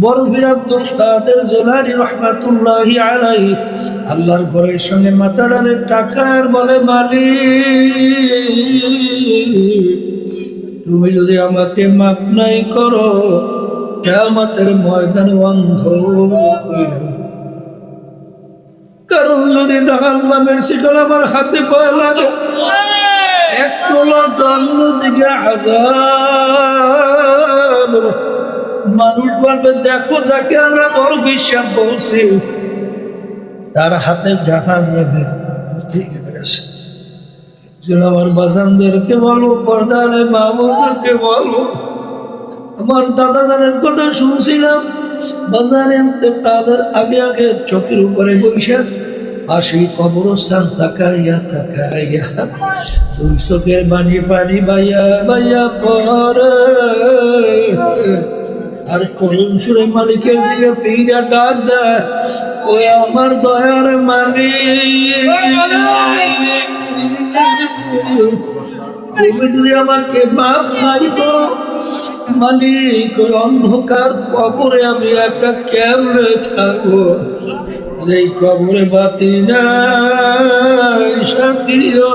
বড় বীর আব্দুল কাদের জোলানি রহমাতুল্লাহি আলাই আল্লাহর ঘরের সঙ্গে মাথা ডালে টাকার বলে, মালিক, তুমি যদি আমাকে মাপ নাই করো কেমতের ময়দানে অন্ধ কারণ যদি জাহান নামের শিকল আমার হাতে পায়ে লাগে এক জন্ম দিকে হাজার মানুষ বলবে, দেখো যাকে আমরা বড় বিশ্বাস বলছি, তার হাতে জাহান নেবে ঠিক আছে। আমার বাজানদেরকে বলব পর্দারে বাবুদেরকে বলব আমার দাদা দাদের কথা শুনছিলাম, বাজারে তাদের আগে আগে চোখের উপরে বসে আসি কবরস্থান তাকাইয়া তাকাইয়া, দুই চোখের পানি পানি বাইয়া বাইয়া পরে। আর কলম সুরে মালিকের দিকে পীরা ডাক ওই আমার দয়ার মালিক তুমি যদি আমাকে মাপ নাই তো, মালিক, ওই অন্ধকার কবরে আমি একা কেমনে থাকব? যেই কবরে বাতি নাই, সাথীও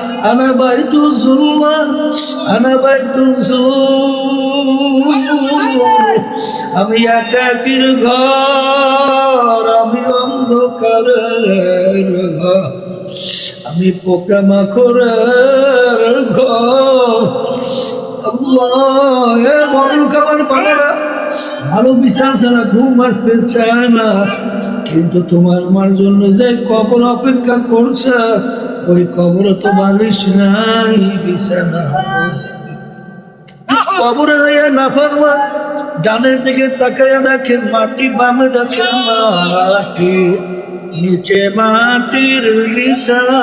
আনা বাইতু জুলমা আনা বাইতু আমি একাকির ঘর, আমি অন্ধকারের ঘর. আমি পোকা মাখরের ঘর। মরণ খাবার পারে না ভালো বিশ্বাস ছাড়া ঘুম আসতে চায় না। কিন্তু তোমার মার জন্য যে কবর অপেক্ষা করছে, ওই কবর তো বালিশ নাই, বিছানা কবরে যাইয়া না পারবা ডানের দিকে তাকাইয়া দেখেন মাটি বামে দেখেন মাটি, নিচে মাটির বিছানা।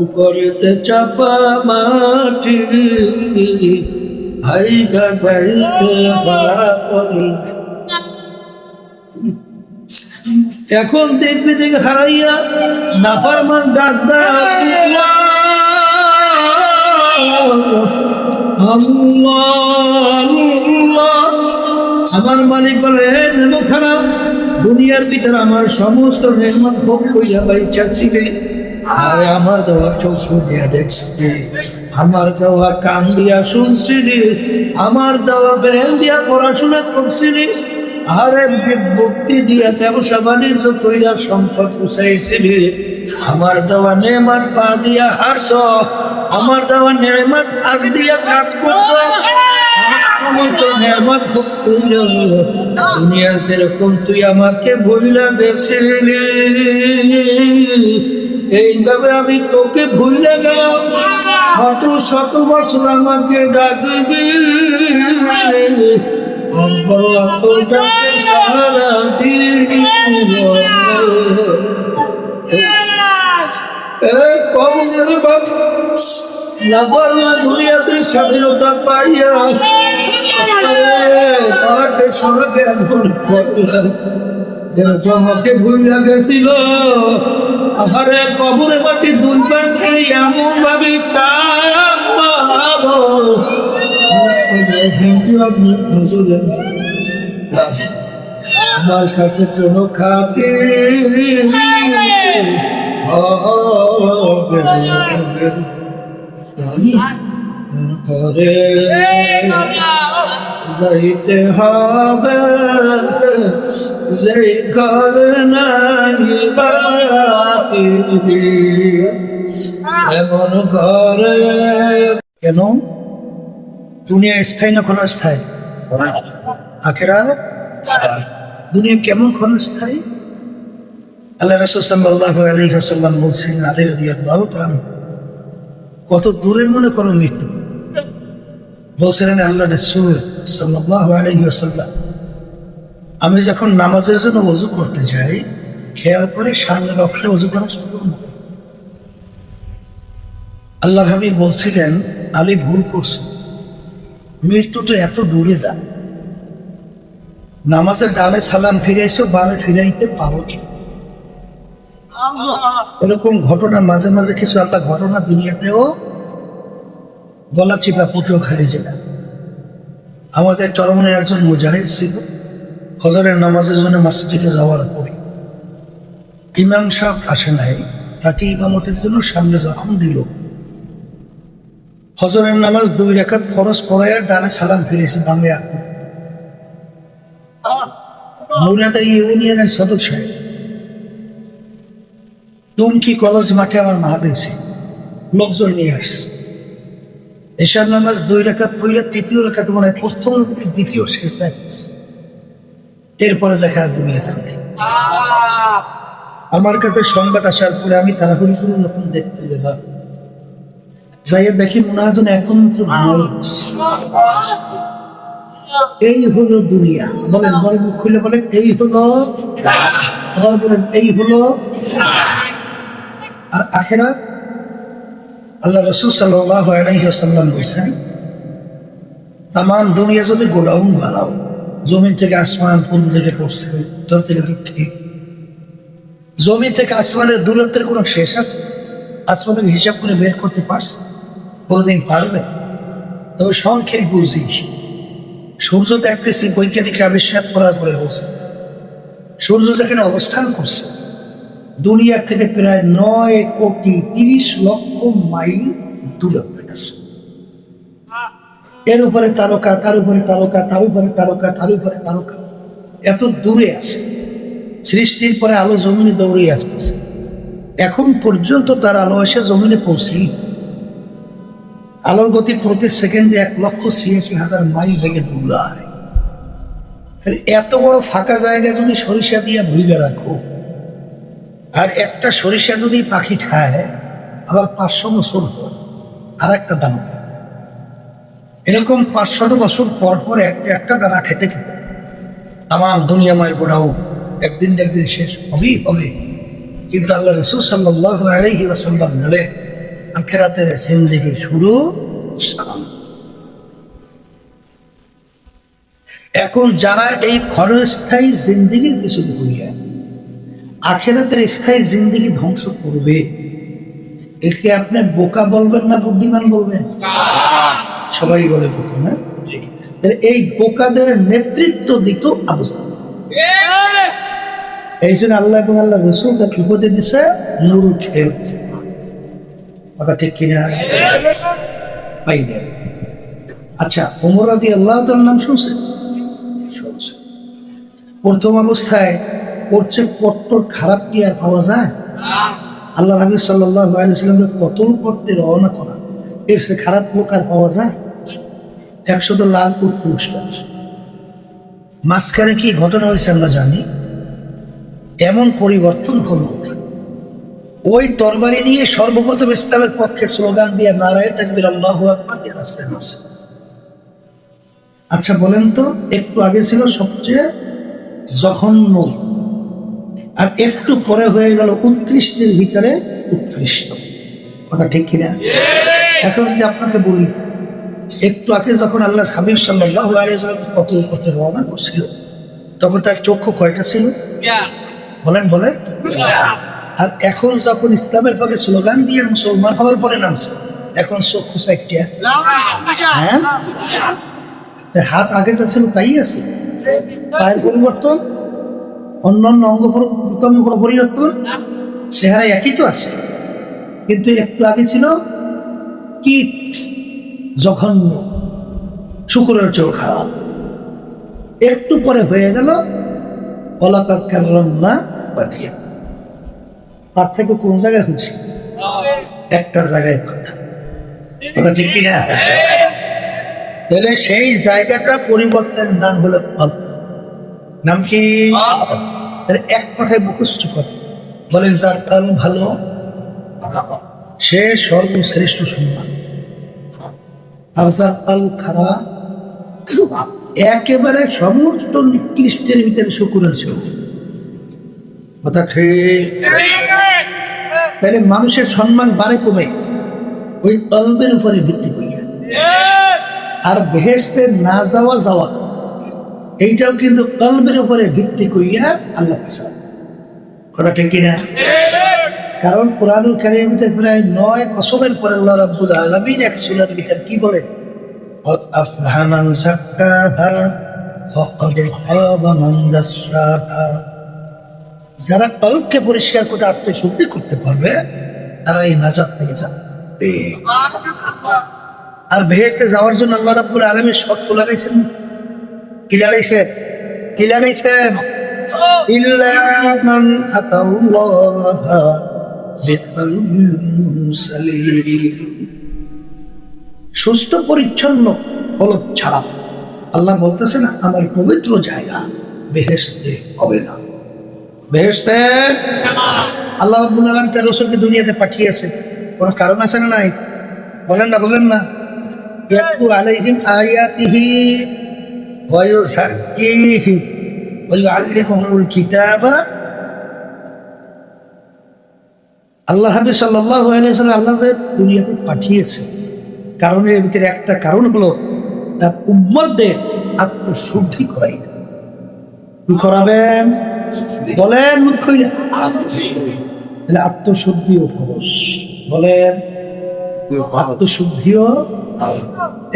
উপরেতে চাপা মাটি ভাইগা বাড়িতে বাপরে এখন দেখবি দেখে হারাইয়া নাফারমান ডাক্তার আমার মালিক বলে নেমো খারাপ দুনিয়ার ভিতরে আমার সমস্ত নেমত ভোগ করিয়া বাইচা ছিলে। আরে আমার দেওয়া চক্ষু দিয়া দেখছি আমার দেওয়া কান দিয়া শুনছিলি, আমার দেওয়া ব্রেন দিয়া পড়াশোনা করছিলি। আরে ভক্তি দিয়া ব্যবসা বাণিজ্য কইরা সম্পদ উচাইছিলি, আমার দেওয়া নেমাত পা দিয়া হারছ, আমার দেওয়া নেমাত আগ দিয়া কাজ করছ সেরকম তুই আমাকে বইলা গেছিলি এইভাবে আমি তোকে ভুলে গেলাম শত বছর আমাকে ডাকবি স্বাধীনতা পাইয়া সড়কে এখন জমাকে ভুলে গেছিল আহারে কবরে মাটি দুইবার খেয়ে এমন ভাবে পাবো আমার কাছে কোনো খাতে করে যাইতে হবে যেই ঘর এমন ঘরে কেন দুনিয়া স্থায়ী না কোনো স্থায়ী আখেরা দুনিয়া কেমন ক্ষণস্থায়ী? আল্লাহ রসুল সাল্লাহ আলী হাসাল্লাম বলছেন, আলী রাদিয়াল্লাহু তাআলা কত দূরের মনে করো মৃত্যু? বলছিলেন, আল্লাহ রসুল সাল্লাহ আলী হাসাল্লাম আমি যখন নামাজের জন্য ওযু করতে যাই, খেয়াল করে সামনে রক্ষে অজু করা শুরু। আল্লাহ হাবিব বলছিলেন, আলী ভুল করছে। মৃত্যু তো এত দূরে দা। নামাজের ডালে সালাম ফিরাইছো বামে ফিরাইতে পাবো কি? এরকম ঘটনা মাঝে মাঝে কিছু একটা ঘটনা দুনিয়াতেও গলা চিপা পুত্র খালি জেলা। আমাদের চরমনের একজন মুজাহিদ ছিল ফজরের নামাজের জন্য মসজিদে যাওয়ার পরে। ইমাম সাহেব আসে নাই তাকে ইমামতের জন্য সামনে যখন দিল। ফজরের নামাজ দুই রেখাত ফরজ পড়াইয়া ডানে সালাম ফিরেছে বাংলা মৌরাদা ইউনিয়নের সদস্য তুমকি কলেজ মাঠে আমার মা দিয়েছে লোকজন নিয়ে আসছে। এশার নামাজ দুই রেখাত পইলে তৃতীয় রেখাত মনে হয় প্রথম দ্বিতীয় শেষ দেখাচ্ছে এরপরে দেখা আসবে মিলে থাকবে আমার কাছে সংবাদ আসার পরে আমি তাড়াহুড়ি করে যখন দেখতে গেলাম যাইয়া দেখি মনে হয় যেন একমাত্র ভয়। এই হলো দুনিয়া। বলেন বলেন মুখ খুলে বলেন এই হলো বলেন এই হলো আর আখেরা আল্লাহ রসুল সাল্লাহ আলাইসাল্লাম বলছেন তাম দুনিয়া যদি গোডাউন বানাও জমিন থেকে আসমান কোন থেকে পড়ছে তোর থেকে দক্ষিণ। জমি থেকে আসমানের দূরত্বের কোনো শেষ আছে? আসমানের হিসাব করে বের করতে পারছে? কোনোদিন পারবে? তবে সংখ্যের বুঝিস সূর্য দেখতেছি বৈজ্ঞানিক আবিষ্কার করার পরে বলছে, সূর্য যেখানে অবস্থান করছে, দুনিয়ার থেকে প্রায় নয় কোটি তিরিশ লক্ষ মাইল দূরত্বে আছে এর উপরে তারকা, তার উপরে তারকা, তার উপরে তারকা, তার উপরে তারকা। এত দূরে আছে। সৃষ্টির পরে আলো জমিনে দৌড়ে আসতেছে। এখন পর্যন্ত তার আলো এসে জমিনে পৌঁছেই আলোর গতি প্রতি সেকেন্ডে এক লক্ষ ছিয়াশি হাজার মাইল থেকে দৌড়ায় তাহলে এত বড় ফাঁকা জায়গা যদি সরিষা দিয়ে ভুইগে রাখো, আর একটা সরিষা যদি পাখি খায়, আবার পাঁচশো বছর পর আর একটা দানা। এরকম পাঁচশো বছর পর পর একটা একটা দানা খেতে খেতে আমার দুনিয়াময় গোড়াও একদিন একদিন শেষ হবেই হবে কিন্তু আল্লাহ রসুল সাল্লাহ আলাইহি ওয়াসাল্লাম বলে আখেরাতের জিন্দিগি শুরু? এখন যারা এই ক্ষণস্থায়ী জিন্দিগির পিছনে ঘুরিয়া আখেরাতের স্থায়ী জিন্দিগি ধ্বংস করবে, একে আপনি বোকা বলবেন না বুদ্ধিমান বলবেন? সবাই বলে বোকা, না? এই বোকাদের নেতৃত্ব দিত অবস্থা এই জন্য আল্লাহ এবং আল্লাহ রসুল তার বিপদে দিছে? নুরু খেল কথা ঠিক কিনা? পাই দেন আচ্ছা রাদি আল্লাহ নাম প্রথম অবস্থায় খারাপ কি আর পাওয়া যায়? আল্লাহ সাল্লাহ কতল করতে রওনা করা, এর সে খারাপ লোক আর পাওয়া যায়? একশত লাল পুরস্কার। মাঝখানে কি ঘটনা হয়েছে আমরা জানি? এমন পরিবর্তন হল। ওই তরবারি নিয়ে সর্বপ্রথম ইসলামের পক্ষে স্লোগান দিয়ে নারায় থাকবে আল্লাহ আকবর দিয়ে নামছে। আচ্ছা বলেন তো একটু আগে ছিল সবচেয়ে জঘন্য আর একটু পরে হয়ে গেল উৎকৃষ্টের ভিতরে উৎকৃষ্ট। কথা ঠিক কিনা? এখন যদি আপনাকে বলি একটু আগে যখন আল্লাহ হাবিব সাল্লাহ কত করতে রওনা করছিল তখন তার চক্ষু কয়টা ছিল? বলেন বলে আর এখন যখন ইসলামের পক্ষে স্লোগান দিয়ে মুসলমান হওয়ার পরে নামছে, এখন চক্ষু চারটিয়া হ্যাঁ? হাত আগে যা ছিল তাই আছে। পায়ের পরিবর্তন, অন্যান্য অঙ্গ কোনো পরিবর্তন, চেহারা একই তো আছে। কিন্তু একটু আগে ছিল কি জঘন্য, শুকুরের চোখ খারাপ। একটু পরে হয়ে গেল অলাকার না পাঠিয়ে। পার্থক্য কোন জায়গায় হচ্ছে একটা জায়গায় কথা ঠিক কিনা? তাহলে সেই জায়গাটা পরিবর্তনের নাম হলো ফল নাম কি? তাহলে এক কথায় মুখস্থ করে। বলেন, যার ফল ভালো, সে সর্বশ্রেষ্ঠ সম্মান। আর ফল খারাপ, একেবারে সমস্ত নিকৃষ্টের ভিতরে শুকুরের ছিল কথা ঠিক? তাহলে মানুষের সম্মান বাড়ে কমে ওই কলবের উপরে ভিত্তি করিয়া আর বেহেস্তে না যাওয়া যাওয়া এইটাও কিন্তু কলবের উপরে ভিত্তি করিয়া আল্লাহ কাছে কথা ঠিক কিনা কারণ কোরআনুল কারিমের ভিতরে প্রায় নয় কসমের পরে আল্লাহ রাব্বুল আলামিন এক সূরার ভিতরে কি বলে قد أفلح من زكاها وقد خاب من دساها যারা কলবকে পরিষ্কার করতে আত্মশুদ্ধি করতে পারবে তারা এই নাজাত পেয়ে যাবে। আর ভেহেতে যাওয়ার জন্য আল্লাহ রাব্বুল আলামিন শর্ত লাগাইছেন। কি লাগাইছেন কি সালিম সুস্থ পরিচ্ছন্ন কলব ছাড়া। আল্লাহ বলতেছেন আমার পবিত্র জায়গা বেহেস্তে হবে না। বেহেস্তে আল্লাহ রাব্বুল আলামিন তার রসুলকে দুনিয়াতে পাঠিয়েছে। কোনো কারণ আছে না নাই? বলেন না বলেন না। আল্লাহ পাঠিয়েছে। কারণের ভিতরে একটা কারণ হলো, তার উম্মতদের আত্মশুদ্ধি করাই। করাবেন? বলেন মুখ্যই না তাহলে আত্মশুদ্ধিও ফরস বলেন, আত্মশুদ্ধিও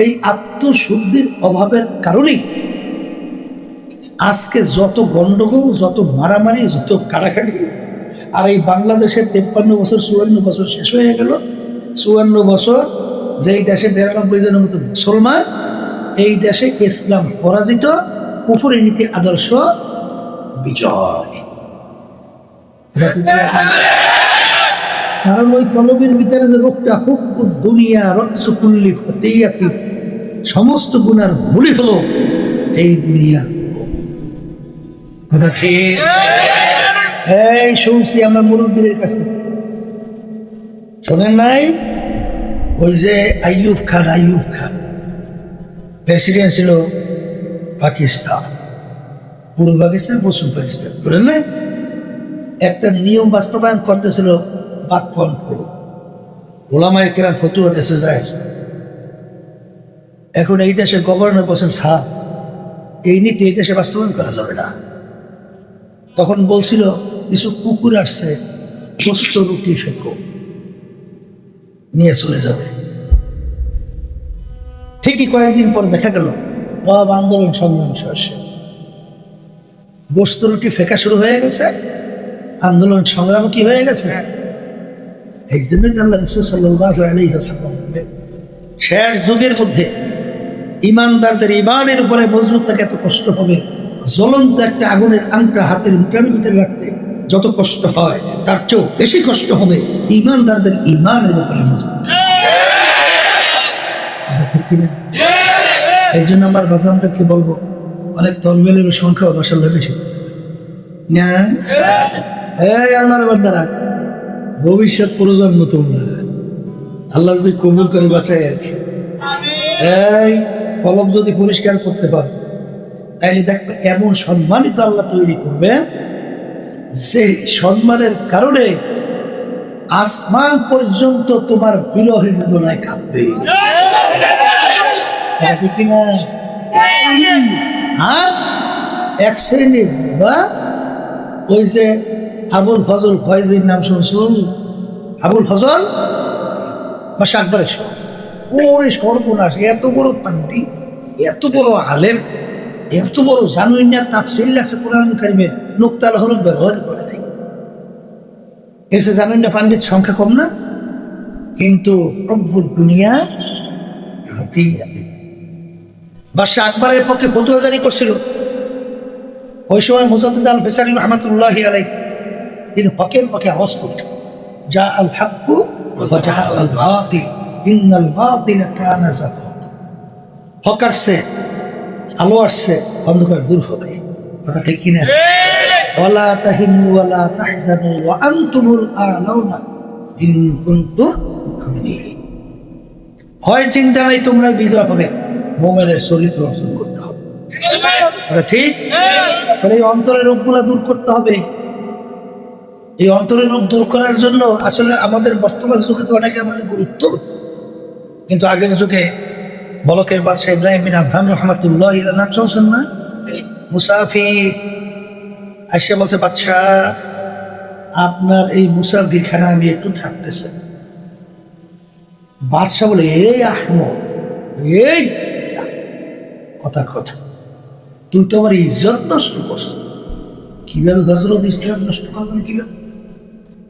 এই আত্মশুদ্ধির অভাবের কারণেই আজকে যত গন্ডগোল, যত মারামারি, যত কাটাকাটি আর এই বাংলাদেশের তেপ্পান্ন বছর, চুয়ান্ন বছর শেষ হয়ে গেল। চুয়ান্ন বছর যেই দেশে বিরানব্বই জনের মতো মুসলমান, এই দেশে ইসলাম পরাজিত উপরে নীতি আদর্শ কারণ ওই ভিতরে যে রোগটা দুনিয়া সমস্ত গুণার মূলি হলো এই দুনিয়া। কথা ঠিক? এই শুনছি আমরা মুরব্বীদের কাছে। শোনেন নাই? ওই যে আইয়ুব খান আইয়ুব খান। প্রেসিডেন্ট ছিল পাকিস্তান। পূর্ব পাকিস্তান পশ্চিম পাকিস্তান বুঝলেন না? একটা নিয়ম বাস্তবায়ন করতেছিল ফতুয়া দেশে যায় এখন এই দেশের গভর্নর বলছেন, স্যার, এই নীতি এই দেশে বাস্তবায়ন করা যাবে না। তখন বলছিল, কিছু কুকুর আসছে, পোস্ত, রুটি শেখো নিয়ে চলে যাবে। ঠিকই কয়েকদিন পর দেখা গেল সব আন্দোলন সংগ্রাম শেষে। গোস্ত রুটি ফেঁকা শুরু হয়ে গেছে। আন্দোলন সংগ্রাম কি হয়ে গেছে? এই জন্য আল্লাহ রসুল সাল্লাহ আলী শেষ যুগের মধ্যে ইমানদারদের ইমানের উপরে মজবুত থাকে এত কষ্ট হবে জ্বলন্ত একটা আগুনের আংটা হাতের মুখের ভিতরে রাখতে যত কষ্ট হয় তার চেয়েও বেশি কষ্ট হবে ইমানদারদের ইমানের উপরে মজবুত? এই জন্য আমার বাজানদেরকে বলব অনেক তলবেলের সংখ্যা মাসাল্লাহ বেশি। না এই আল্লাহর বান্দারা ভবিষ্যৎ প্রজন্ম তোমরা আল্লাহ যদি কবুল করে বাঁচাই আর এই কলম যদি পরিষ্কার করতে পারো তাইলে দেখবে এমন সম্মানিত আল্লাহ তৈরি করবে যে সম্মানের কারণে আসমান পর্যন্ত তোমার বিরহে বেদনায় কাঁদবে কিনা? আর এক শ্রেণির বা ওই যে আবুল ফজল ফয়েজির নাম শুনছুন আবুল ফজল বা শাকবারের সব। ওই সর্বনাশ, এত বড় পান্ডি এত বড় আলেম, এত বড় জানুই না তাপসিল লাগছে কোরআন কারিমে নুক্তাল হরফ ব্যবহার করে নাই। এসে জানুই না পান্ডিত সংখ্যা কম না, কিন্তু রব্বুল দুনিয়া বাদশাহ আকবরের পক্ষে জারি করছিল। ওই সময় মুজাদ্দিদ আল বেসারি রহমতুল্লাহ আলাই তিনি হকের পক্ষে আওয়াজ করতেন যা আল হাক্কু হক আসছে আলো আসছে অন্ধকার দূর হবে। কথা ঠিক কিনা? তাহিনু ওয়ালা তাহজানু ওয়া আনতুমুল আ'লাউনা ইন কুনতুম মুমিনিন। হয় চিন্তা নাই তোমরা বিজয় হবে মোমেনের চরিত্র অর্জন করতে হবে। ঠিক? তাহলে এই অন্তরের রোগগুলা দূর করতে হবে। এই অন্তরের রোগ দূর করার জন্য আসলে আমাদের বর্তমান যুগে তো অনেকে আমাদের গুরুত্ব। কিন্তু আগের যুগে বলকের বাদশাহ ইব্রাহিম বিন আবহাম রহমাতুল্লাহ এর নাম শুনছেন না? মুসাফি আসে বলছে বাচ্চা আপনার এই মুসাফির মুসাফিরখানা আমি একটু থাকতেছে। বাদশাহ বলে এই আহমদ এই কথার কথা। তুই তো আমার ইজ্জত নষ্ট করছ। কীভাবে হজরত ইসলাম নষ্ট করবেন কীভাবে?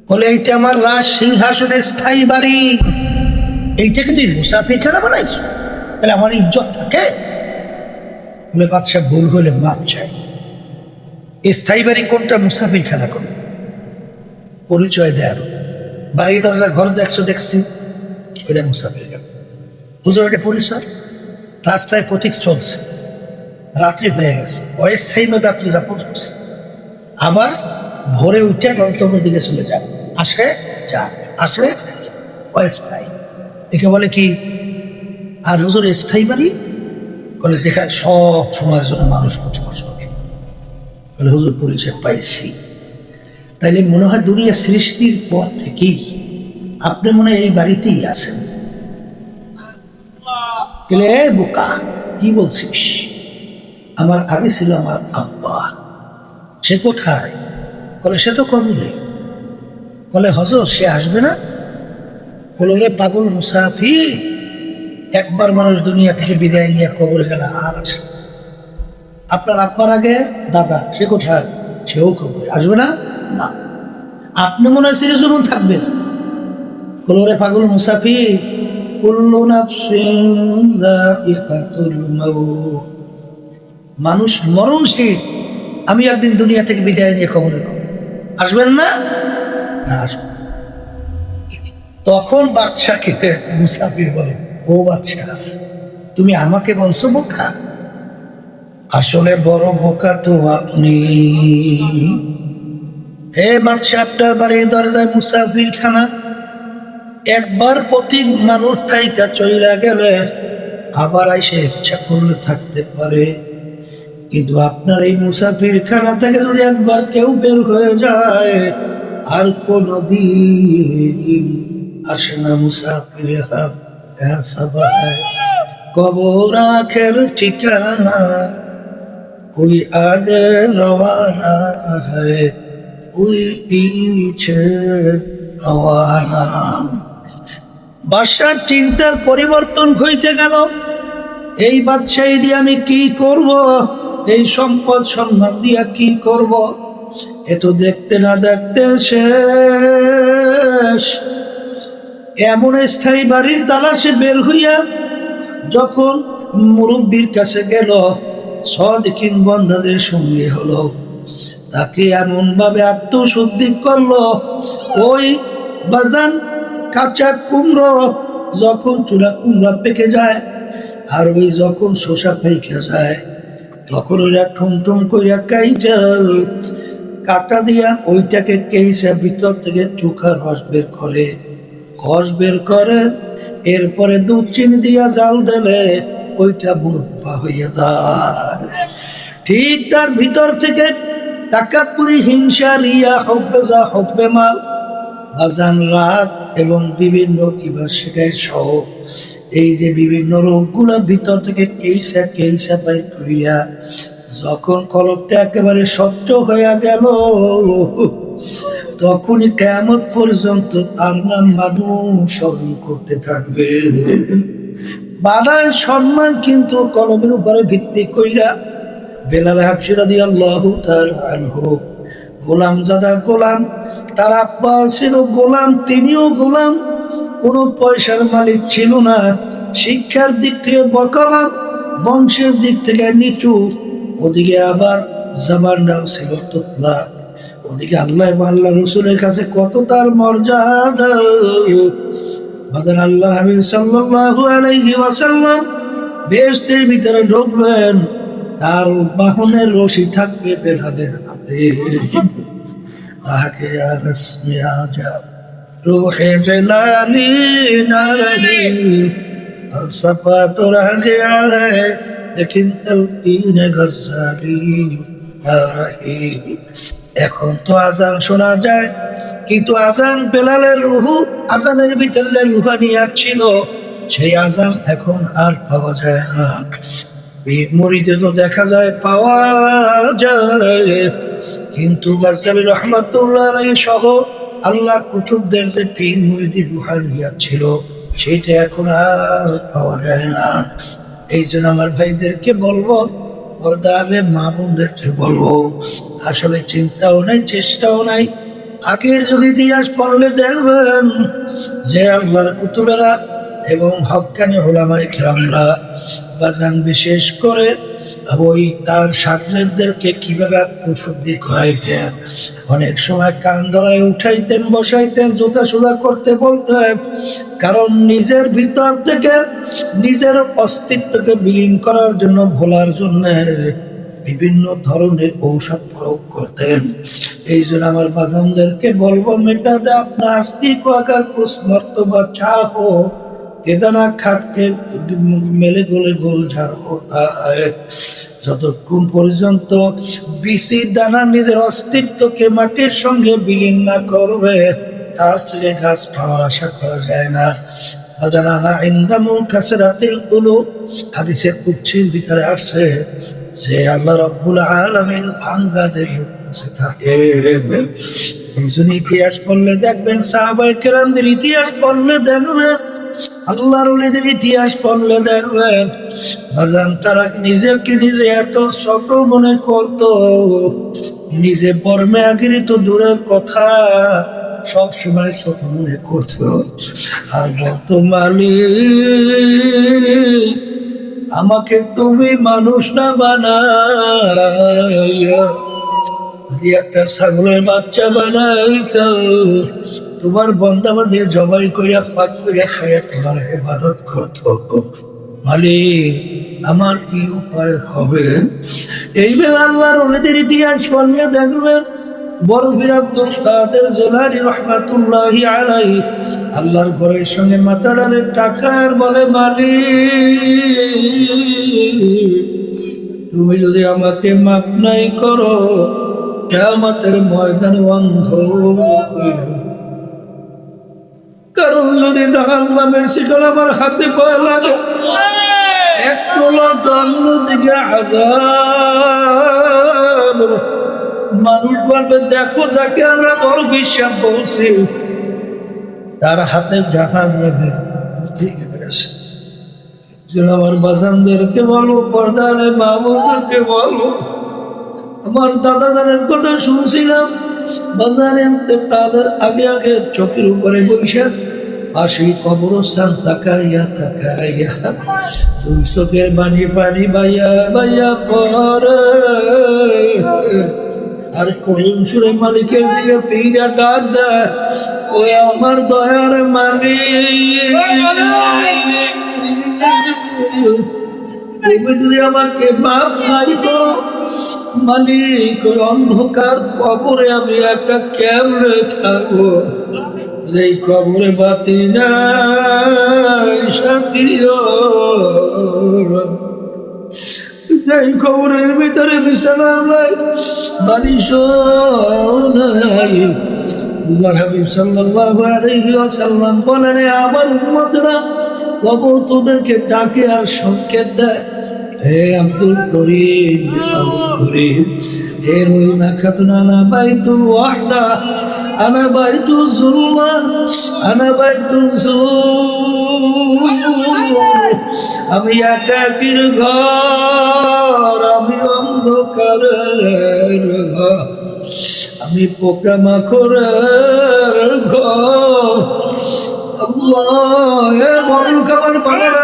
বলে, এইটা আমার রাজ সিংহাসনের স্থায়ী বাড়ি। এইটাকে তুই মুসাফির খানা বানাইছ? তাহলে আমার ইজ্জত থাকে? বলে, বাদশাহ, ভুল হলে মাপ চাই। স্থায়ী বাড়ি কোনটা মুসাফির খানা কোন পরিচয় দেয় বাড়ি দরজা, ঘর দেখছ, দেখছি। ওইটা মুসাফির খানা হুজুর, এটা পরিচয়? রাস্তায় প্রতীক চলছে। রাত্রি হয়ে গেছে। অস্থায়ীভাবে রাত্রি যাপন করছে। আবার ভোরে উঠে গন্তব্যের দিকে চলে যান আসে যা, আসলে অস্থায়ী। একে বলে কি, আর হুজুর স্থায়ী বাড়ি বলে যেখানে সব সময়ের জন্য মানুষ বসবাস করে বলে হুজুর পরিচয় পাইছি। তাইলে মনে হয় দুনিয়া সৃষ্টির পর থেকেই আপনি মনে হয় এই বাড়িতেই আছেন। গেলে বোকা? কি বলছিস? আমার আগে ছিল আমার আব্বা। সে কোথায়? বলে, সে তো কবরে। বলে, হজর, সে আসবে না? বলে পাগল মুসাফি একবার মানুষ দুনিয়া থেকে বিদায় নিয়ে কবরে গেল আর না। আপনার আব্বার আগে? দাদা, সে কোথায়? সেও কবরে। আসবে না? না। আপনি মনে হয় চিরজীবন থাকবেন। বলে পাগল মুসাফি কুল্লু নাফসিন যায়িকাতুল মাউত। মানুষ মরণশীল, আমি একদিন দুনিয়া থেকে বিদায় নিয়ে খবরে আসবেন না? আসবেন তখন বাচ্চাকে মুসাফির বলে, ও বাচ্চা তুমি আমাকে বলছো বোকা? আসলে বড় বোকা তো আপনি। হে বাচ্চা আপনার বাড়ির দরজায় মুসাফির খানা একবার প্রতি মানুষ থাইকা চইলা গেলে আবার এসে ইচ্ছা করলে থাকতে পারে কিন্তু আপনার এই মুসাফির খানা থেকে যদি একবার কেউ বের হয়ে যায় আর কোনো দিন আসে না মুসাফির সবাই কবর আখের ঠিকানা कोई आगे रवाना है कोई पीछे রওয়ানা বাদশার চিন্তার পরিবর্তন হইতে গেল। এই বাদশাহী দিয়ে আমি কি করব? এই সম্পদ সম্মান দিয়া কি করব? এ তো দেখতে না দেখতে শেষ। এমন স্থায়ী বাড়ির তালাশে বের হইয়া যখন মুরব্বীর কাছে গেল, সদিকিন বন্ধাদের সঙ্গে হলো। তাকে এমন ভাবে আত্মশুদ্ধি করল। ওই বাজান কাঁচা কুমড়ো যখন চূড়া কুমড়া পেকে যায়, আর ওই যখন শোষা পেকে যায়, তখন ঠুম ঠুম কইরা কাই যায় কাটা দিয়া ওইটাকে কেইসা ভিতর থেকে চোখা রস বের করে, রস বের করে, এরপরে দুধ চিনি দিয়া জাল দিলে ওইটা বুড়া হইয়া যায়। ঠিক তার ভিতর থেকে তাকাপুরি হিংসা রিয়া হব্বে যা হব্বে মাল, বাজান রাত এবং বিভিন্ন সেটাই সহ এই যে বিভিন্ন রোগগুলো ভিতর থেকে কেইসা কেইসা পাই করিয়া যখন কলপটা একেবারে স্বচ্ছ হইয়া গেল, তখনই কেমন পর্যন্ত তার নাম মানুষ স্মরণ করতে থাকবে। বানার সম্মান কিন্তু কলমের উপরে ভিত্তি কইরা বেলাল হাফসিরা দিয়ে আল্লাহ আনহু গোলাম দাদা গোলাম তার আব্বা ছিল গোলাম, তিনিও গোলাম। কোনো পয়সার মালিক ছিল না। শিক্ষার দিক থেকে বকালাম বংশের দিক থেকে নিচু। ওদিকে আবার জামানরাও ছিল তোতলা। ওদিকে আল্লাহ আল্লাহ রসুলের কাছে কত তার মর্যাদা। আল্লাহ হাবিব সাল্লাল্লাহু ভিতরে ঢুকবেন। আর বাহনের রশি থাকবে বেলাদের হাতে। আগে يا رسم يا جاب روحي তো এখন তো আজান শোনা যায়। কিন্তু আজান বেলালের রুহু, আজানের ভিতরে রুহা নিয়ে ছিল। সেই আজান এখন আর পাওয়া যায় না। মরিতে তো দেখা যায়, পাওয়া যায়। কিন্তু গাজালি রহমতুল্লাহ সহ আল্লাহ কুতুবদের যে পীর মুড়িদি রুহানিয়াত ছিল সেটা এখন আর পাওয়া যায় না। এই জন্য আমার ভাইদেরকে বলব পর্দাবে মা বোনদেরকে বলব, আসলে চিন্তাও নাই, চেষ্টাও নাই। আগের যুগে ইতিহাস পড়লে দেখবেন যে আল্লাহর কুতুবেরা এবং হকানি হোলামাই খেরামরা বাজান বিশেষ করে ওই তার কীভাবে আত্মশুদ্ধি করাইতেন? অনেক সময় উঠাইতেন, বসাইতেন করতে বলতেন। কারণ নিজের ভিতর থেকে নিজের অস্তিত্বকে বিলীন করার জন্য ভোলার জন্য বিভিন্ন ধরনের ঔষধ প্রয়োগ করতেন। এই জন্য আমার বাজানদেরকে বলব, মেটাতে আপনার আস্তিক আকার কুছ মর্তবা চাহো কেদানা খাটকে মেলে গোলে গোল যতক্ষণ পর্যন্ত বিসি দানা নিজের অস্তিত্বকে মাটির সঙ্গে বিলীন না করবে, তার থেকে গাছ পাওয়ার আশা করা যায় না। অজানা ইন্দামুল কাছে রাতেরগুলো হাদিসের কুচ্ছির ভিতরে আসছে যে আল্লাহ রব্বুল আলমিন ভাঙ্গাদের থাকে। ইতিহাস পড়লে দেখবেন সাহাবাই কেরামদের ইতিহাস পড়লে দেখবেন আল্লাহর ওলিদের ইতিহাস পড়লে দেখবেন, বাজান তারা নিজেকে নিজে এত ছোট মনে করতো। নিজে বর্মে আগিরি তো দূরের কথা, সব সময় ছোট মনে করতো। আর বলতো মালিক আমাকে তুমি মানুষ না বানাইয়া একটা ছাগলের বাচ্চা বানাইতো তোমার বন্দাবা দিয়ে জবাই করিয়া পাক করিয়া খাইয়া তোমার হেফাজত করতো। মালিক, আমার কি উপায় হবে? এইভাবে আল্লাহর ওদের ইতিহাস পড়লে দেখবেন, বড় বীর আব্দুল কাদের জেলারি রহমাতুল্লাহি আলাই আল্লাহর ঘরের সঙ্গে মাথা ডালে টাকার বলে, মালিক, তুমি যদি আমাকে মাফ নাই করো কেমতের ময়দান বন্ধ কারণ যদি জাহান নামের শিকল আমার হাতে পায়ে লাগে, একটু জন্ম দিকে হাজার মানুষ বলবে, দেখো যাকে আমরা বড় বিশ্বাস বলছি, তার হাতে জাহান নেবে। ঠিক আছে। আমার বাজানদেরকে বলো, পর্দারে বাবুদেরকে বলো। আমার দাদা দাদের কথা শুনছিলাম। বাজারে আগে আগে চোখের উপরে বসে। পাশে কবরস্থান তাকাইয়া তাকাইয়া দুই চোখের পানি বাইয়া বাইয়া পরে আর করিম সুরে মালিকের দিকে পিড়া ডাক দেয় ওই আমার দয়ার মানি তুমি যদি আমাকে বাপ খাইতো মালিক, ওই অন্ধকার কবরে আমি একটা কেমনে থাকব? যেই কবরে বাতি নাই যেই কবরের ভিতরে ওয়াসাল্লাম বলেন, "এ আমার কবর তোদেরকে ডাকে আর সংকেত দেয়। হে আব্দুল করিম করিম, হে রহিমা খাতুন আনা বাইতু ওয়াহদা, আনা বাইতু জুলমা, আনা বাইতু জুল আমি একাকির ঘর, আমি অন্ধকারের ঘর। আমি পোকা মাখরের ঘর। আল্লাহ মরণ খাবার না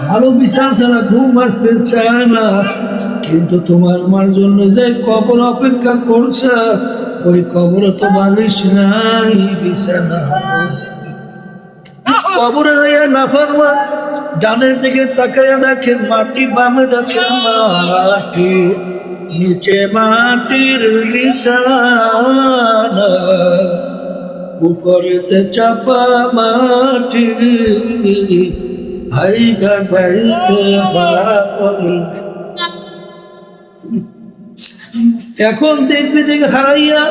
ভালো বিশ্বাস ছাড়া ঘুম আসতে চায় না। কিন্তু তোমার মার জন্য যে কবর অপেক্ষা করছে ওই কবর তো বালিশ নাই বিছানা কবরে যাইয়া না পারবা ডানের দিকে তাকাইয়া দেখে মাটি বামে দেখে মাটি নিচে মাটির বিছানা উপরেতে চাপা মাটি এখন দেখবে যে হারাইয়া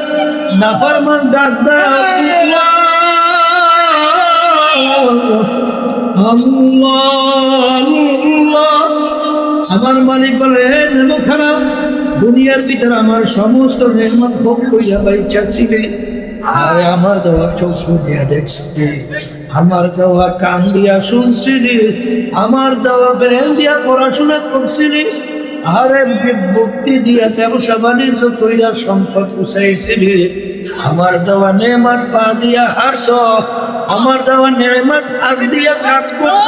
নাফারমান ডাক্তার আমার মালিক বলে, হে খারাপ দুনিয়ার ভিতরে আমার সমস্ত নেমত ভোগ করিয়া বাইচা ছিলে। আরে আমার দেওয়া চোখ দিয়া দেখছিলি আমার দেওয়া কান দিয়া শুনছিলি, আমার দেওয়া ব্রেন দিয়া পড়াশোনা করছিলি। আরে ভক্তি দিয়া ব্যবসা বাণিজ্য কইরা সম্পদ উচাইছিলি। আমার দেওয়া নেমাত পা দিয়া হারছ, আমার দেওয়া নেমাত আগ দিয়া কাজ করছ।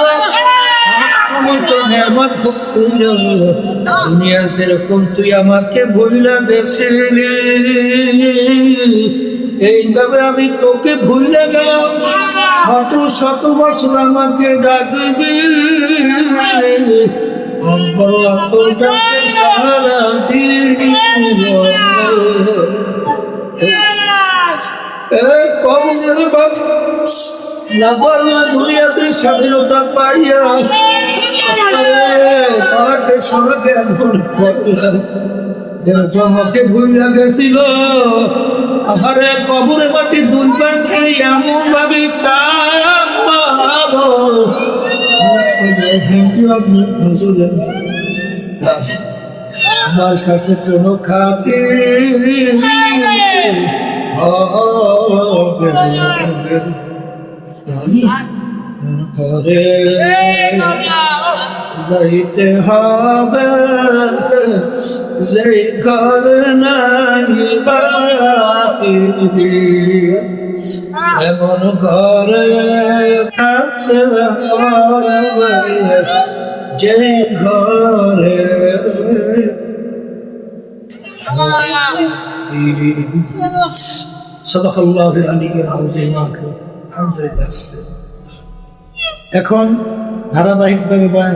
দুনিয়া সেরকম তুই আমাকে বইলা গেছিলি এইভাবে আমি তোকে ভুলে গেলাম। কত শত বছর আমাকে ডাকবি। স্বাধীনতা পাইয়া আমাকে ভুলে গেছিল। আহারে কবরে মাটি দুই পাখি এমন ভাবে পাবো আমার কাছে কোনো খাতে করে যাইতে হবে। যেই ঘর নাই বাকি এমন ঘরে আছে যে ঘরে صدق الله العلي العظيم الحمد لله এখন ধারাবাহিকভাবে বয়ান